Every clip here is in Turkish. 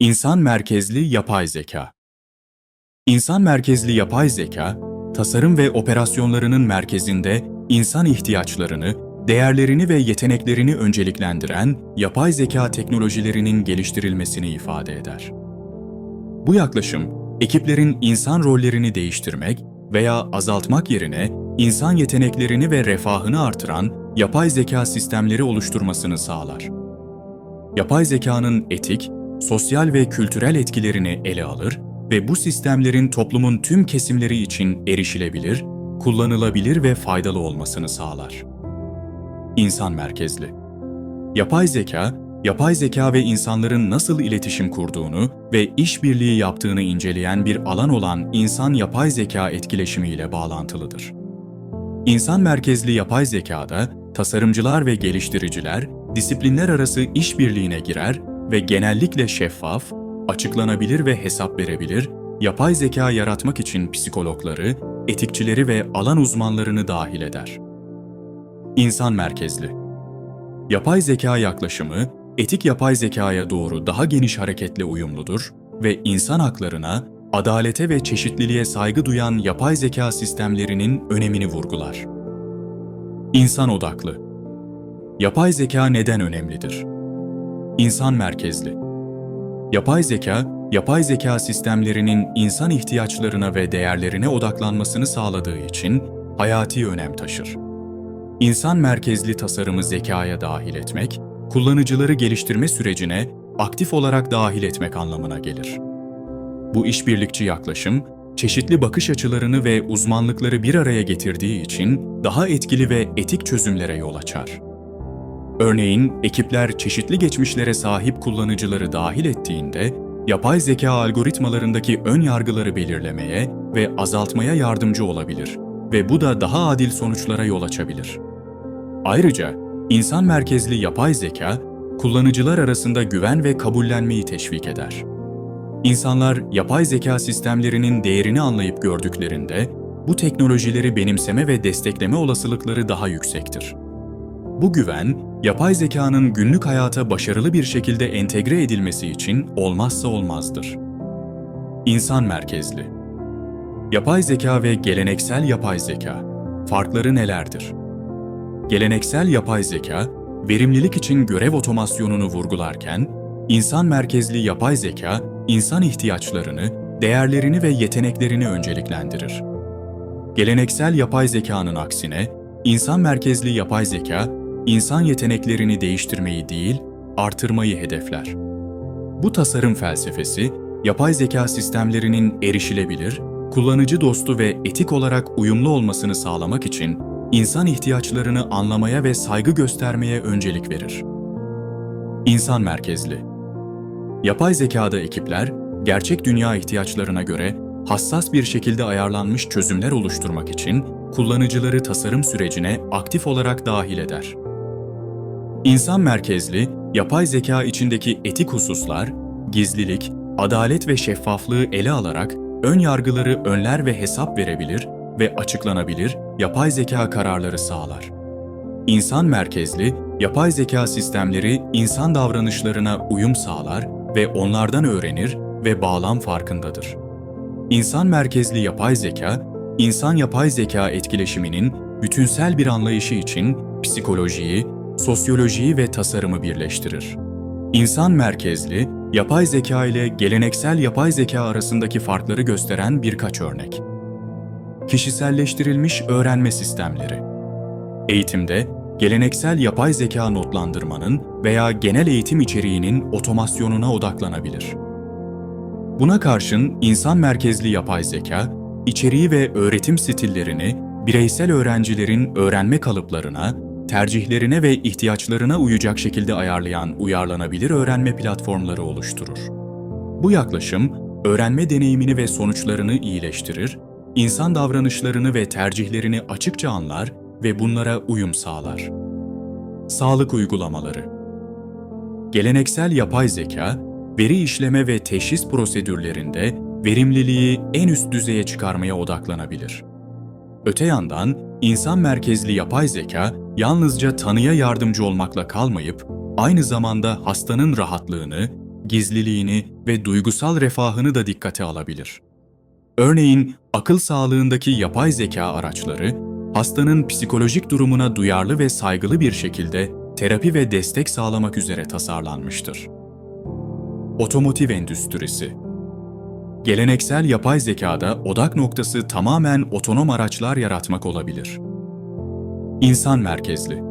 İnsan merkezli yapay zeka. İnsan merkezli yapay zeka, tasarım ve operasyonlarının merkezinde insan ihtiyaçlarını, değerlerini ve yeteneklerini önceliklendiren yapay zeka teknolojilerinin geliştirilmesini ifade eder. Bu yaklaşım, ekiplerin insan rollerini değiştirmek veya azaltmak yerine insan yeteneklerini ve refahını artıran yapay zeka sistemleri oluşturmasını sağlar. Yapay zekanın etik, sosyal ve kültürel etkilerini ele alır ve bu sistemlerin toplumun tüm kesimleri için erişilebilir, kullanılabilir ve faydalı olmasını sağlar. İnsan merkezli. Yapay zeka, yapay zeka ve insanların nasıl iletişim kurduğunu ve işbirliği yaptığını inceleyen bir alan olan insan-yapay zeka etkileşimi ile bağlantılıdır. İnsan merkezli yapay zekada tasarımcılar ve geliştiriciler disiplinler arası işbirliğine girer ve genellikle şeffaf, açıklanabilir ve hesap verebilir, yapay zeka yaratmak için psikologları, etikçileri ve alan uzmanlarını dahil eder. İnsan merkezli. Yapay zeka yaklaşımı, etik yapay zekaya doğru daha geniş hareketle uyumludur ve insan haklarına, adalete ve çeşitliliğe saygı duyan yapay zeka sistemlerinin önemini vurgular. İnsan odaklı. Yapay zeka neden önemlidir? İnsan merkezli. Yapay zeka, yapay zeka sistemlerinin insan ihtiyaçlarına ve değerlerine odaklanmasını sağladığı için hayati önem taşır. İnsan merkezli tasarımı zekaya dahil etmek, kullanıcıları geliştirme sürecine aktif olarak dahil etmek anlamına gelir. Bu işbirlikçi yaklaşım, çeşitli bakış açılarını ve uzmanlıkları bir araya getirdiği için daha etkili ve etik çözümlere yol açar. Örneğin, ekipler çeşitli geçmişlere sahip kullanıcıları dahil ettiğinde, yapay zeka algoritmalarındaki ön yargıları belirlemeye ve azaltmaya yardımcı olabilir ve bu da daha adil sonuçlara yol açabilir. Ayrıca, insan merkezli yapay zeka, kullanıcılar arasında güven ve kabullenmeyi teşvik eder. İnsanlar yapay zeka sistemlerinin değerini anlayıp gördüklerinde, bu teknolojileri benimseme ve destekleme olasılıkları daha yüksektir. Bu güven, yapay zekanın günlük hayata başarılı bir şekilde entegre edilmesi için olmazsa olmazdır. İnsan merkezli. Yapay zeka ve geleneksel yapay zeka farkları nelerdir? Geleneksel yapay zeka, verimlilik için görev otomasyonunu vurgularken, insan merkezli yapay zeka, insan ihtiyaçlarını, değerlerini ve yeteneklerini önceliklendirir. Geleneksel yapay zekanın aksine, insan merkezli yapay zeka, insan yeteneklerini değiştirmeyi değil, artırmayı hedefler. Bu tasarım felsefesi, yapay zeka sistemlerinin erişilebilir, kullanıcı dostu ve etik olarak uyumlu olmasını sağlamak için insan ihtiyaçlarını anlamaya ve saygı göstermeye öncelik verir. İnsan merkezli. Yapay zekada ekipler, gerçek dünya ihtiyaçlarına göre hassas bir şekilde ayarlanmış çözümler oluşturmak için kullanıcıları tasarım sürecine aktif olarak dahil eder. İnsan merkezli, yapay zeka içindeki etik hususlar, gizlilik, adalet ve şeffaflığı ele alarak ön yargıları önler ve hesap verebilir ve açıklanabilir yapay zeka kararları sağlar. İnsan merkezli, yapay zeka sistemleri insan davranışlarına uyum sağlar ve onlardan öğrenir ve bağlam farkındadır. İnsan merkezli yapay zeka, insan-yapay zeka etkileşiminin bütünsel bir anlayışı için psikolojiyi, sosyolojiyi ve tasarımı birleştirir. İnsan merkezli, yapay zeka ile geleneksel yapay zeka arasındaki farkları gösteren birkaç örnek. Kişiselleştirilmiş öğrenme sistemleri. Eğitimde, geleneksel yapay zeka notlandırmanın veya genel eğitim içeriğinin otomasyonuna odaklanabilir. Buna karşın insan merkezli yapay zeka, içeriği ve öğretim stillerini bireysel öğrencilerin öğrenme kalıplarına, tercihlerine ve ihtiyaçlarına uyacak şekilde ayarlayan uyarlanabilir öğrenme platformları oluşturur. Bu yaklaşım, öğrenme deneyimini ve sonuçlarını iyileştirir, insan davranışlarını ve tercihlerini açıkça anlar ve bunlara uyum sağlar. Sağlık uygulamaları Geleneksel yapay zeka, veri işleme ve teşhis prosedürlerinde verimliliği en üst düzeye çıkarmaya odaklanabilir. Öte yandan, insan merkezli yapay zeka yalnızca tanıya yardımcı olmakla kalmayıp, aynı zamanda hastanın rahatlığını, gizliliğini ve duygusal refahını da dikkate alabilir. Örneğin akıl sağlığındaki yapay zeka araçları, hastanın psikolojik durumuna duyarlı ve saygılı bir şekilde terapi ve destek sağlamak üzere tasarlanmıştır. Otomotiv endüstrisi Geleneksel yapay zekada odak noktası tamamen otonom araçlar yaratmak olabilir. İnsan merkezli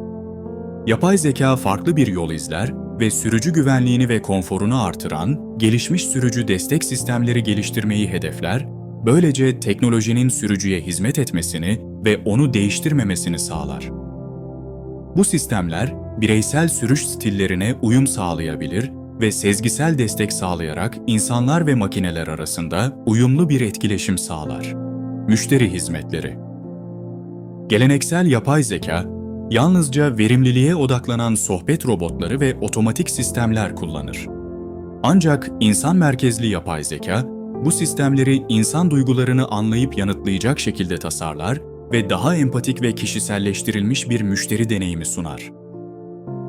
Yapay zeka farklı bir yol izler ve sürücü güvenliğini ve konforunu artıran, gelişmiş sürücü destek sistemleri geliştirmeyi hedefler, böylece teknolojinin sürücüye hizmet etmesini ve onu değiştirmemesini sağlar. Bu sistemler, bireysel sürüş stillerine uyum sağlayabilir ve sezgisel destek sağlayarak insanlar ve makineler arasında uyumlu bir etkileşim sağlar. Müşteri hizmetleri Geleneksel yapay zeka, yalnızca verimliliğe odaklanan sohbet robotları ve otomatik sistemler kullanır. Ancak insan merkezli yapay zeka, bu sistemleri insan duygularını anlayıp yanıtlayacak şekilde tasarlar ve daha empatik ve kişiselleştirilmiş bir müşteri deneyimi sunar.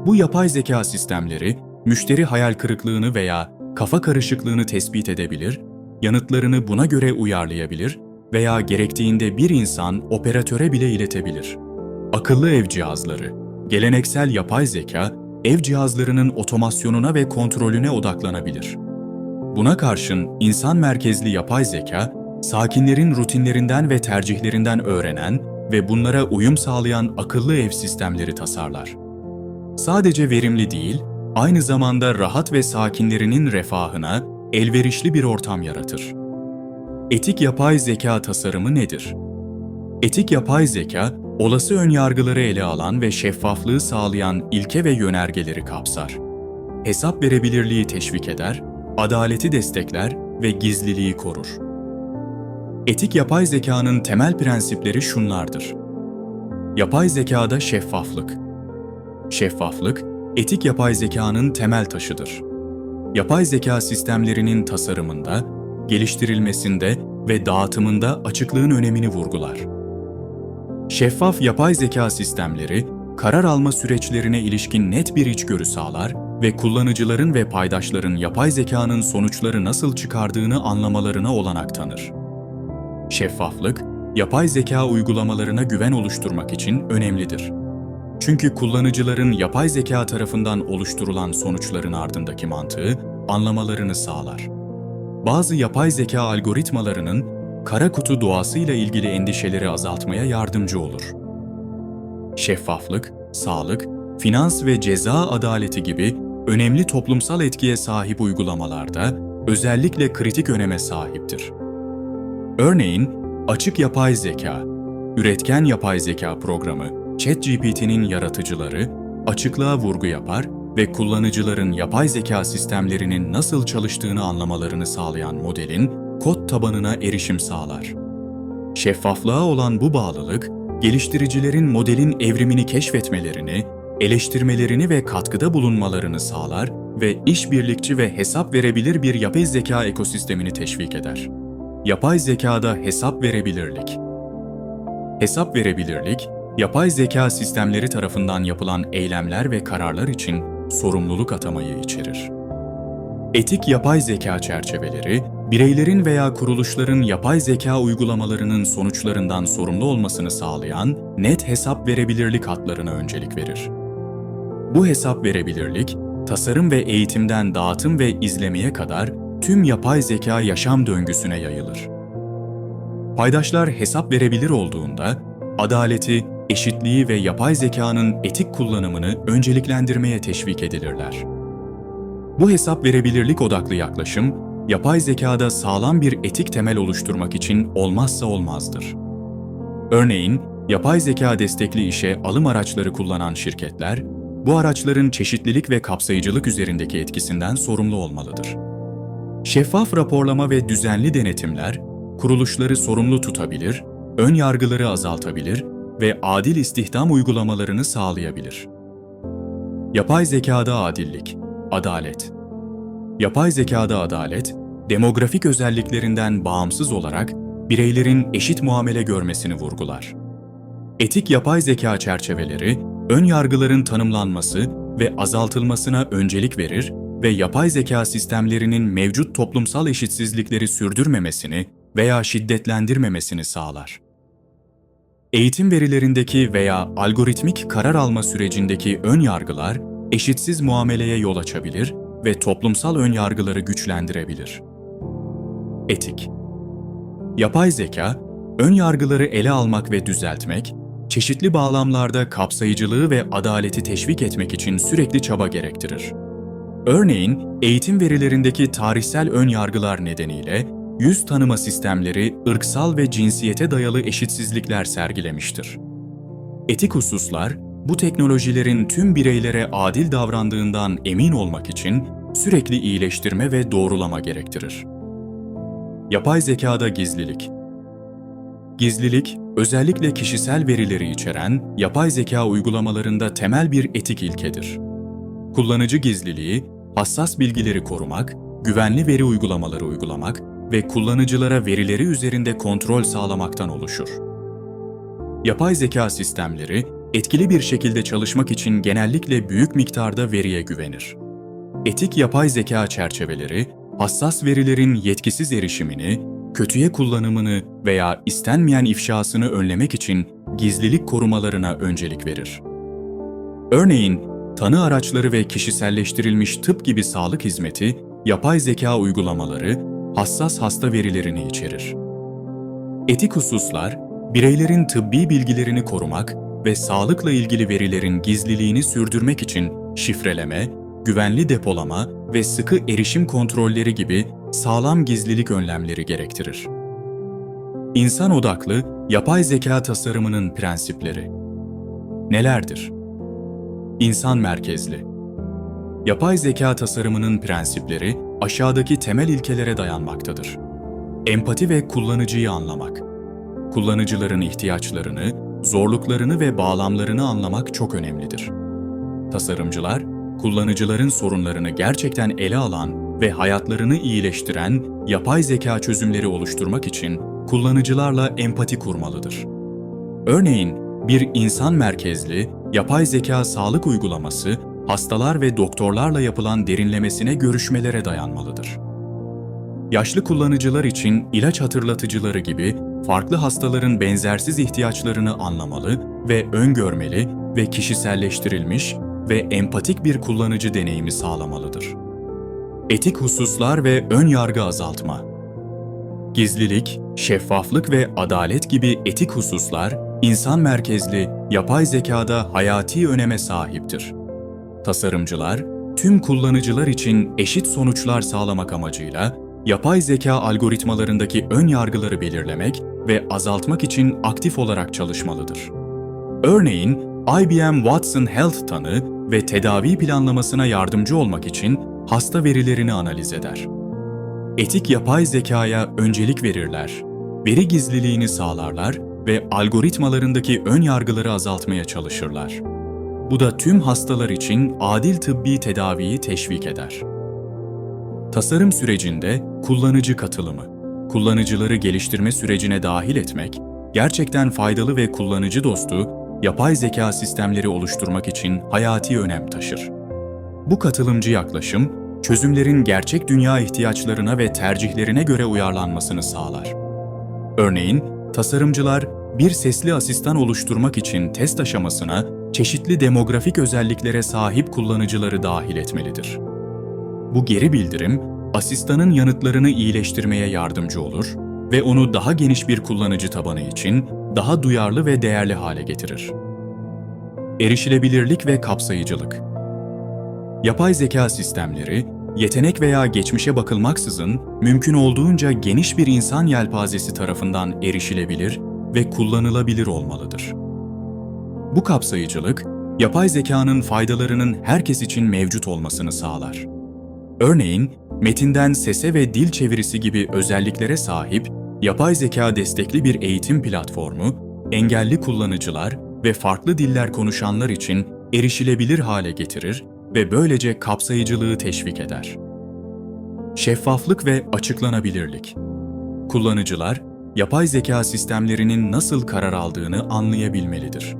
Bu yapay zeka sistemleri, müşteri hayal kırıklığını veya kafa karışıklığını tespit edebilir, yanıtlarını buna göre uyarlayabilir veya gerektiğinde bir insan operatöre bile iletebilir. Akıllı ev cihazları, geleneksel yapay zeka, ev cihazlarının otomasyonuna ve kontrolüne odaklanabilir. Buna karşın insan merkezli yapay zeka, sakinlerin rutinlerinden ve tercihlerinden öğrenen ve bunlara uyum sağlayan akıllı ev sistemleri tasarlar. Sadece verimli değil, aynı zamanda rahat ve sakinlerinin refahına elverişli bir ortam yaratır. Etik yapay zeka tasarımı nedir? Etik yapay zeka, olası önyargıları ele alan ve şeffaflığı sağlayan ilke ve yönergeleri kapsar. Hesap verebilirliği teşvik eder, adaleti destekler ve gizliliği korur. Etik yapay zekanın temel prensipleri şunlardır. Yapay zekada şeffaflık. Şeffaflık, etik yapay zekanın temel taşıdır. Yapay zeka sistemlerinin tasarımında, geliştirilmesinde ve dağıtımında açıklığın önemini vurgular. Şeffaf yapay zeka sistemleri, karar alma süreçlerine ilişkin net bir içgörü sağlar ve kullanıcıların ve paydaşların yapay zekanın sonuçları nasıl çıkardığını anlamalarına olanak tanır. Şeffaflık, yapay zeka uygulamalarına güven oluşturmak için önemlidir. Çünkü kullanıcıların yapay zeka tarafından oluşturulan sonuçların ardındaki mantığı anlamalarını sağlar. Bazı yapay zeka algoritmalarının kara kutu doğasıyla ilgili endişeleri azaltmaya yardımcı olur. Şeffaflık, sağlık, finans ve ceza adaleti gibi önemli toplumsal etkiye sahip uygulamalarda özellikle kritik öneme sahiptir. Örneğin, açık yapay zeka, üretken yapay zeka programı ChatGPT'nin yaratıcıları açıklığa vurgu yapar ve kullanıcıların yapay zeka sistemlerinin nasıl çalıştığını anlamalarını sağlayan modelin kod tabanına erişim sağlar. Şeffaflığa olan bu bağlılık, geliştiricilerin modelin evrimini keşfetmelerini, eleştirmelerini ve katkıda bulunmalarını sağlar ve işbirlikçi ve hesap verebilir bir yapay zeka ekosistemini teşvik eder. Yapay zekada hesap verebilirlik. Hesap verebilirlik, yapay zeka sistemleri tarafından yapılan eylemler ve kararlar için sorumluluk atamayı içerir. Etik yapay zeka çerçeveleri, bireylerin veya kuruluşların yapay zeka uygulamalarının sonuçlarından sorumlu olmasını sağlayan net hesap verebilirlik hatlarına öncelik verir. Bu hesap verebilirlik, tasarım ve eğitimden dağıtım ve izlemeye kadar tüm yapay zeka yaşam döngüsüne yayılır. Paydaşlar hesap verebilir olduğunda, adaleti, eşitliği ve yapay zekanın etik kullanımını önceliklendirmeye teşvik edilirler. Bu hesap verebilirlik odaklı yaklaşım, yapay zekada sağlam bir etik temel oluşturmak için olmazsa olmazdır. Örneğin, yapay zeka destekli işe alım araçları kullanan şirketler, bu araçların çeşitlilik ve kapsayıcılık üzerindeki etkisinden sorumlu olmalıdır. Şeffaf raporlama ve düzenli denetimler, kuruluşları sorumlu tutabilir, ön yargıları azaltabilir ve adil istihdam uygulamalarını sağlayabilir. Yapay zekada adillik, adalet. Yapay zekada adalet, demografik özelliklerinden bağımsız olarak bireylerin eşit muamele görmesini vurgular. Etik yapay zeka çerçeveleri, ön yargıların tanımlanması ve azaltılmasına öncelik verir ve yapay zeka sistemlerinin mevcut toplumsal eşitsizlikleri sürdürmemesini veya şiddetlendirmemesini sağlar. Eğitim verilerindeki veya algoritmik karar alma sürecindeki ön yargılar eşitsiz muameleye yol açabilir ve toplumsal ön yargıları güçlendirebilir. Etik Yapay zeka, ön yargıları ele almak ve düzeltmek, çeşitli bağlamlarda kapsayıcılığı ve adaleti teşvik etmek için sürekli çaba gerektirir. Örneğin, eğitim verilerindeki tarihsel ön yargılar nedeniyle yüz tanıma sistemleri ırksal ve cinsiyete dayalı eşitsizlikler sergilemiştir. Etik hususlar, bu teknolojilerin tüm bireylere adil davrandığından emin olmak için sürekli iyileştirme ve doğrulama gerektirir. Yapay zekada gizlilik Gizlilik, özellikle kişisel verileri içeren yapay zeka uygulamalarında temel bir etik ilkedir. Kullanıcı gizliliği, hassas bilgileri korumak, güvenli veri uygulamaları uygulamak ve kullanıcılara verileri üzerinde kontrol sağlamaktan oluşur. Yapay zeka sistemleri, etkili bir şekilde çalışmak için genellikle büyük miktarda veriye güvenir. Etik yapay zeka çerçeveleri, hassas verilerin yetkisiz erişimini, kötüye kullanımını veya istenmeyen ifşasını önlemek için gizlilik korumalarına öncelik verir. Örneğin, tanı araçları ve kişiselleştirilmiş tıp gibi sağlık hizmeti, yapay zeka uygulamaları hassas hasta verilerini içerir. Etik hususlar, bireylerin tıbbi bilgilerini korumak ve sağlıkla ilgili verilerin gizliliğini sürdürmek için şifreleme, güvenli depolama ve sıkı erişim kontrolleri gibi sağlam gizlilik önlemleri gerektirir. İnsan odaklı yapay zeka tasarımının prensipleri nelerdir? İnsan merkezli Yapay zeka tasarımının prensipleri aşağıdaki temel ilkelere dayanmaktadır. Empati ve kullanıcıyı anlamak. Kullanıcıların ihtiyaçlarını, zorluklarını ve bağlamlarını anlamak çok önemlidir. Tasarımcılar, kullanıcıların sorunlarını gerçekten ele alan ve hayatlarını iyileştiren yapay zeka çözümleri oluşturmak için kullanıcılarla empati kurmalıdır. Örneğin, bir insan merkezli yapay zeka sağlık uygulaması hastalar ve doktorlarla yapılan derinlemesine görüşmelere dayanmalıdır. Yaşlı kullanıcılar için ilaç hatırlatıcıları gibi farklı hastaların benzersiz ihtiyaçlarını anlamalı ve öngörmeli ve kişiselleştirilmiş ve empatik bir kullanıcı deneyimi sağlamalıdır. Etik hususlar ve ön yargı azaltma. Gizlilik, şeffaflık ve adalet gibi etik hususlar insan merkezli yapay zekada hayati öneme sahiptir. Tasarımcılar, tüm kullanıcılar için eşit sonuçlar sağlamak amacıyla yapay zeka algoritmalarındaki ön yargıları belirlemek ve azaltmak için aktif olarak çalışmalıdır. Örneğin, IBM Watson Health tanı ve tedavi planlamasına yardımcı olmak için hasta verilerini analiz eder. Etik yapay zekaya öncelik verirler, veri gizliliğini sağlarlar ve algoritmalarındaki ön yargıları azaltmaya çalışırlar. Bu da tüm hastalar için adil tıbbi tedaviyi teşvik eder. Tasarım sürecinde kullanıcı katılımı, kullanıcıları geliştirme sürecine dahil etmek, gerçekten faydalı ve kullanıcı dostu yapay zeka sistemleri oluşturmak için hayati önem taşır. Bu katılımcı yaklaşım, çözümlerin gerçek dünya ihtiyaçlarına ve tercihlerine göre uyarlanmasını sağlar. Örneğin, tasarımcılar bir sesli asistan oluşturmak için test aşamasına çeşitli demografik özelliklere sahip kullanıcıları dahil etmelidir. Bu geri bildirim, asistanın yanıtlarını iyileştirmeye yardımcı olur ve onu daha geniş bir kullanıcı tabanı için daha duyarlı ve değerli hale getirir. Erişilebilirlik ve kapsayıcılık Yapay zeka sistemleri, yetenek veya geçmişe bakılmaksızın mümkün olduğunca geniş bir insan yelpazesi tarafından erişilebilir ve kullanılabilir olmalıdır. Bu kapsayıcılık, yapay zekanın faydalarının herkes için mevcut olmasını sağlar. Örneğin, metinden sese ve dil çevirisi gibi özelliklere sahip yapay zeka destekli bir eğitim platformu, engelli kullanıcılar ve farklı diller konuşanlar için erişilebilir hale getirir ve böylece kapsayıcılığı teşvik eder. Şeffaflık ve açıklanabilirlik. Kullanıcılar, yapay zeka sistemlerinin nasıl karar aldığını anlayabilmelidir.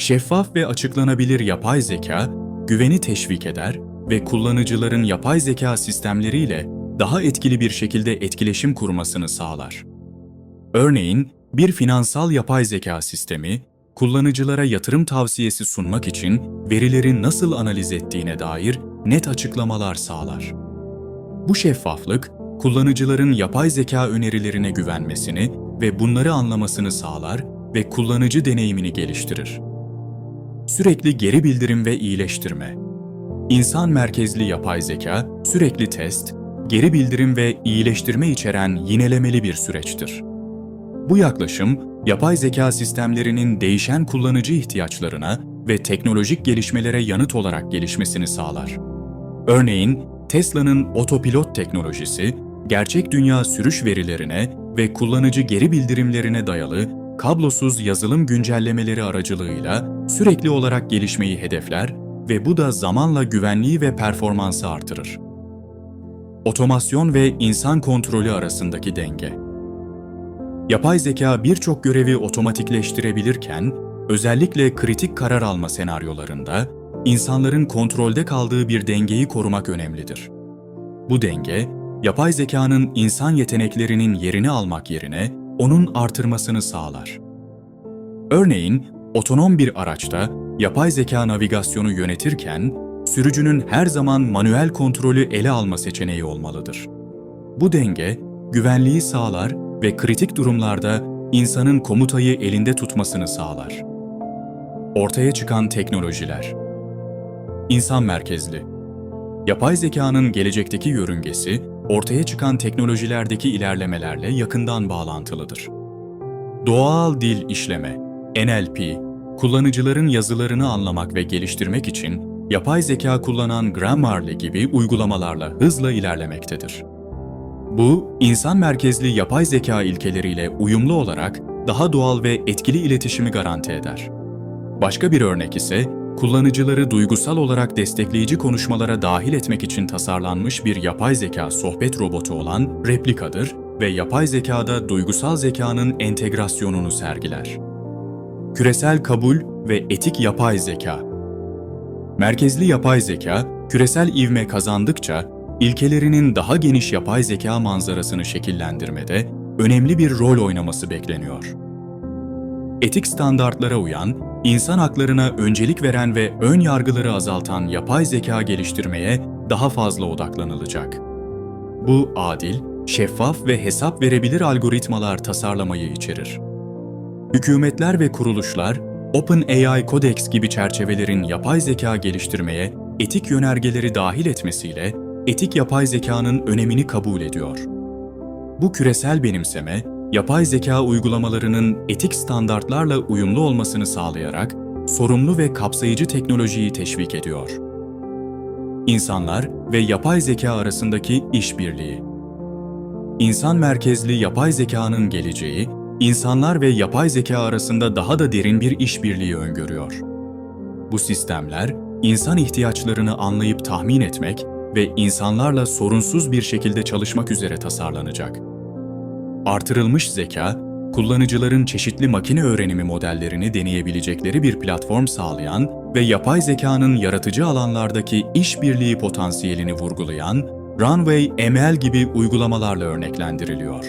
Şeffaf ve açıklanabilir yapay zeka, güveni teşvik eder ve kullanıcıların yapay zeka sistemleriyle daha etkili bir şekilde etkileşim kurmasını sağlar. Örneğin, bir finansal yapay zeka sistemi, kullanıcılara yatırım tavsiyesi sunmak için verileri nasıl analiz ettiğine dair net açıklamalar sağlar. Bu şeffaflık, kullanıcıların yapay zeka önerilerine güvenmesini ve bunları anlamasını sağlar ve kullanıcı deneyimini geliştirir. Sürekli geri bildirim ve iyileştirme. İnsan merkezli yapay zeka, sürekli test, geri bildirim ve iyileştirme içeren yinelemeli bir süreçtir. Bu yaklaşım, yapay zeka sistemlerinin değişen kullanıcı ihtiyaçlarına ve teknolojik gelişmelere yanıt olarak gelişmesini sağlar. Örneğin, Tesla'nın otopilot teknolojisi, gerçek dünya sürüş verilerine ve kullanıcı geri bildirimlerine dayalı kablosuz yazılım güncellemeleri aracılığıyla sürekli olarak gelişmeyi hedefler ve bu da zamanla güvenliği ve performansı artırır. Otomasyon ve insan kontrolü arasındaki denge. Yapay zeka birçok görevi otomatikleştirebilirken, özellikle kritik karar alma senaryolarında insanların kontrolde kaldığı bir dengeyi korumak önemlidir. Bu denge, yapay zekanın insan yeteneklerinin yerini almak yerine onun artırmasını sağlar. Örneğin, otonom bir araçta yapay zeka navigasyonu yönetirken, sürücünün her zaman manuel kontrolü ele alma seçeneği olmalıdır. Bu denge, güvenliği sağlar ve kritik durumlarda insanın komutayı elinde tutmasını sağlar. Ortaya çıkan teknolojiler İnsan merkezli Yapay zekanın gelecekteki yörüngesi, ortaya çıkan teknolojilerdeki ilerlemelerle yakından bağlantılıdır. Doğal dil işleme, NLP, kullanıcıların yazılarını anlamak ve geliştirmek için yapay zeka kullanan Grammarly gibi uygulamalarla hızla ilerlemektedir. Bu, insan merkezli yapay zeka ilkeleriyle uyumlu olarak daha doğal ve etkili iletişimi garanti eder. Başka bir örnek ise, kullanıcıları duygusal olarak destekleyici konuşmalara dahil etmek için tasarlanmış bir yapay zeka sohbet robotu olan Replica'dır ve yapay zekada duygusal zekanın entegrasyonunu sergiler. Küresel kabul ve etik yapay zeka Merkezli yapay zeka, küresel ivme kazandıkça ilkelerinin daha geniş yapay zeka manzarasını şekillendirmede önemli bir rol oynaması bekleniyor. Etik standartlara uyan, insan haklarına öncelik veren ve ön yargıları azaltan yapay zeka geliştirmeye daha fazla odaklanılacak. Bu adil, şeffaf ve hesap verebilir algoritmalar tasarlamayı içerir. Hükümetler ve kuruluşlar, OpenAI Codex gibi çerçevelerin yapay zeka geliştirmeye etik yönergeleri dahil etmesiyle etik yapay zekanın önemini kabul ediyor. Bu küresel benimseme, yapay zeka uygulamalarının etik standartlarla uyumlu olmasını sağlayarak sorumlu ve kapsayıcı teknolojiyi teşvik ediyor. İnsanlar ve yapay zeka arasındaki işbirliği. İnsan merkezli yapay zekanın geleceği, insanlar ve yapay zeka arasında daha da derin bir işbirliği öngörüyor. Bu sistemler, insan ihtiyaçlarını anlayıp tahmin etmek ve insanlarla sorunsuz bir şekilde çalışmak üzere tasarlanacak. Artırılmış zeka, kullanıcıların çeşitli makine öğrenimi modellerini deneyebilecekleri bir platform sağlayan ve yapay zekanın yaratıcı alanlardaki işbirliği potansiyelini vurgulayan Runway ML gibi uygulamalarla örneklendiriliyor.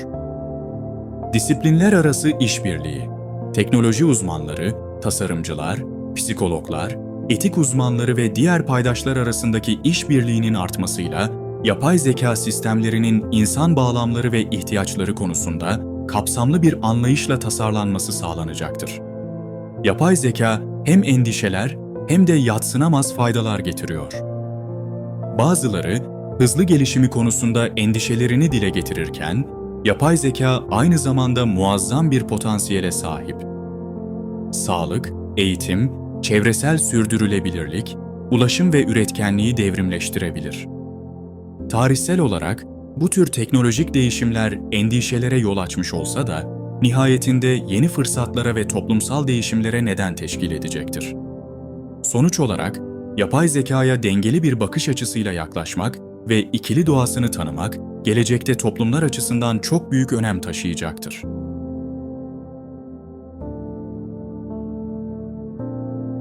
Disiplinler arası işbirliği, teknoloji uzmanları, tasarımcılar, psikologlar, etik uzmanları ve diğer paydaşlar arasındaki işbirliğinin artmasıyla yapay zeka sistemlerinin insan bağlamları ve ihtiyaçları konusunda kapsamlı bir anlayışla tasarlanması sağlanacaktır. Yapay zeka hem endişeler hem de yatsınamaz faydalar getiriyor. Bazıları hızlı gelişimi konusunda endişelerini dile getirirken, yapay zeka aynı zamanda muazzam bir potansiyele sahip. Sağlık, eğitim, çevresel sürdürülebilirlik, ulaşım ve üretkenliği devrimleştirebilir. Tarihsel olarak bu tür teknolojik değişimler endişelere yol açmış olsa da nihayetinde yeni fırsatlara ve toplumsal değişimlere neden teşkil edecektir. Sonuç olarak yapay zekaya dengeli bir bakış açısıyla yaklaşmak ve ikili doğasını tanımak gelecekte toplumlar açısından çok büyük önem taşıyacaktır.